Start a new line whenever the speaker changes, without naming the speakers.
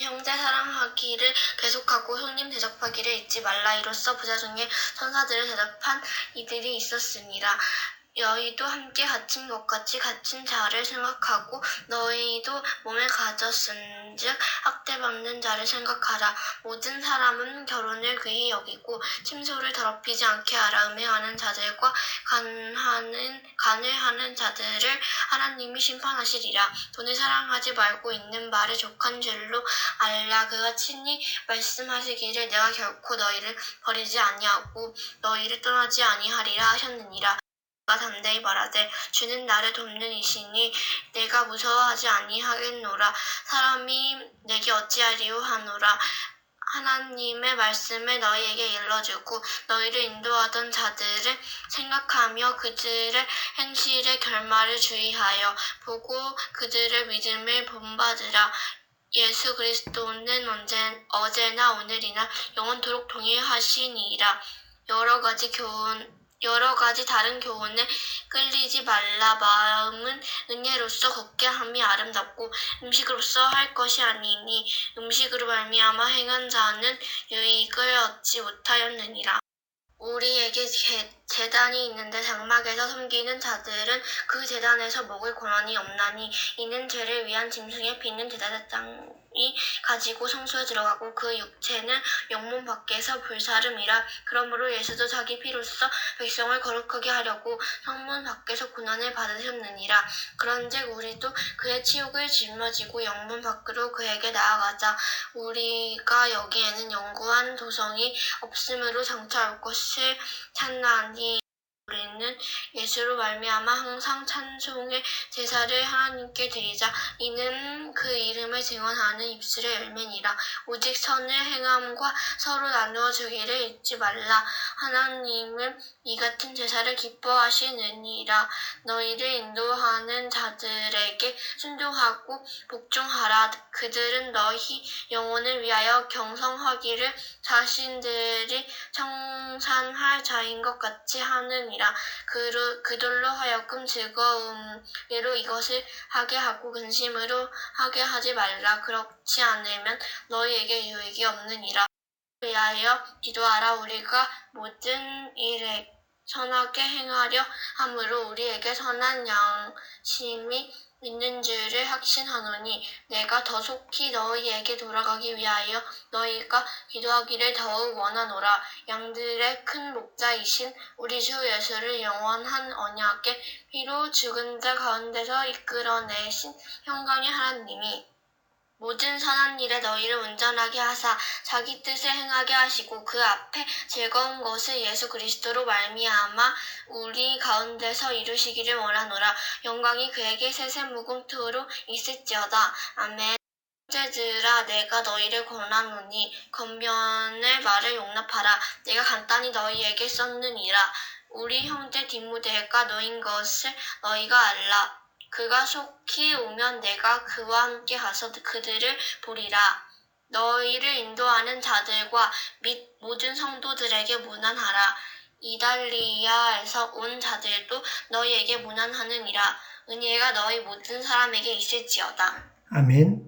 형제 사랑하기를 계속하고 형님 대접하기를 잊지 말라 이로써 부자 중에 천사들을 대접한 이들이 있었으니라 너희도 함께 갇힌 것 같이 갇힌 자를 생각하고 너희도 몸에 가졌은즉 학대받는 자를 생각하라. 모든 사람은 결혼을 귀히 여기고 침소를 더럽히지 않게 하라 음해하는 자들과 간하는 간을 하는 자들을 하나님이 심판하시리라. 돈을 사랑하지 말고 있는 말을 족한 줄로 알라. 그가 친히 말씀하시기를 내가 결코 너희를 버리지 아니하고 너희를 떠나지 아니하리라 하셨느니라 내가 담대히 말하되 주는 나를 돕는 이시니 내가 무서워하지 아니하겠노라. 사람이 내게 어찌하리요 하노라. 하나님의 말씀을 너희에게 일러주고 너희를 인도하던 자들을 생각하며 그들의 행실의 결말을 주의하여 보고 그들의 믿음을 본받으라. 예수 그리스도는 언제, 어제나 오늘이나 영원토록 동일하시니이다. 여러 가지 교훈, 여러 가지 다른 교훈에 끌리지 말라. 마음은 은혜로서 걷게 함이 아름답고 음식으로서 할 것이 아니니 음식으로 말미암아 행한 자는 유익을 얻지 못하였느니라. 우리에게 제, 재단이 있는데 장막에서 섬기는 자들은 그 재단에서 먹을 권한이 없나니 이는 죄를 위한 짐승의 피는 제사장 이 가지고 성소에 들어가고 그 육체는 영문 밖에서 불사름이라 그러므로 예수도 자기 피로써 백성을 거룩하게 하려고 성문 밖에서 고난을 받으셨느니라. 그런즉 우리도 그의 치욕을 짊어지고 영문 밖으로 그에게 나아가자. 우리가 여기에는 영구한 도성이 없으므로 장차 올 것을 찾나니 우리는 예수로 말미암아 항상 찬송의 제사를 하나님께 드리자. 이는 그 이름을 증언하는 입술의 열매니라. 오직 선을 행함과 서로 나누어 주기를 잊지 말라. 하나님은 이 같은 제사를 기뻐하시느니라. 너희를 인도하는 자들에게 순종하고 복종하라. 그들은 너희 영혼을 위하여 경성하기를 자신들이 청산할 자인 것 같이 하느니라 그로, 그들로 하여금 즐거움으로 이것을 하게 하고 근심으로 하게 하지 말라. 그렇지 않으면 너희에게 유익이 없느니라. 위하여 기도하라. 우리가 모든 일에 선하게 행하려 함으로 우리에게 선한 양심이 있는 줄을 확신하노니 내가 더 속히 너희에게 돌아가기 위하여 너희가 기도하기를 더욱 원하노라. 양들의 큰 목자이신 우리 주 예수를 영원한 언약의 피로 죽은 자 가운데서 이끌어내신 평강의 하나님이 모든 선한 일에 너희를 온전하게 하사 자기 뜻을 행하게 하시고 그 앞에 즐거운 것을 예수 그리스도로 말미암아 우리 가운데서 이루시기를 원하노라. 영광이 그에게 세세 무궁토록 있을지어다. 아멘. 형제들아 내가 너희를 권하노니 겉면의 말을 용납하라. 내가 간단히 너희에게 썼느니라. 우리 형제 디모데가 너인 것을 너희가 알라 그가 속히 오면 내가 그와 함께 가서 그들을 보리라. 너희를 인도하는 자들과 및 모든 성도들에게 문안하라. 이달리아에서 온 자들도 너희에게 문안하느니라. 은혜가 너희 모든 사람에게 있을지어다.
아멘.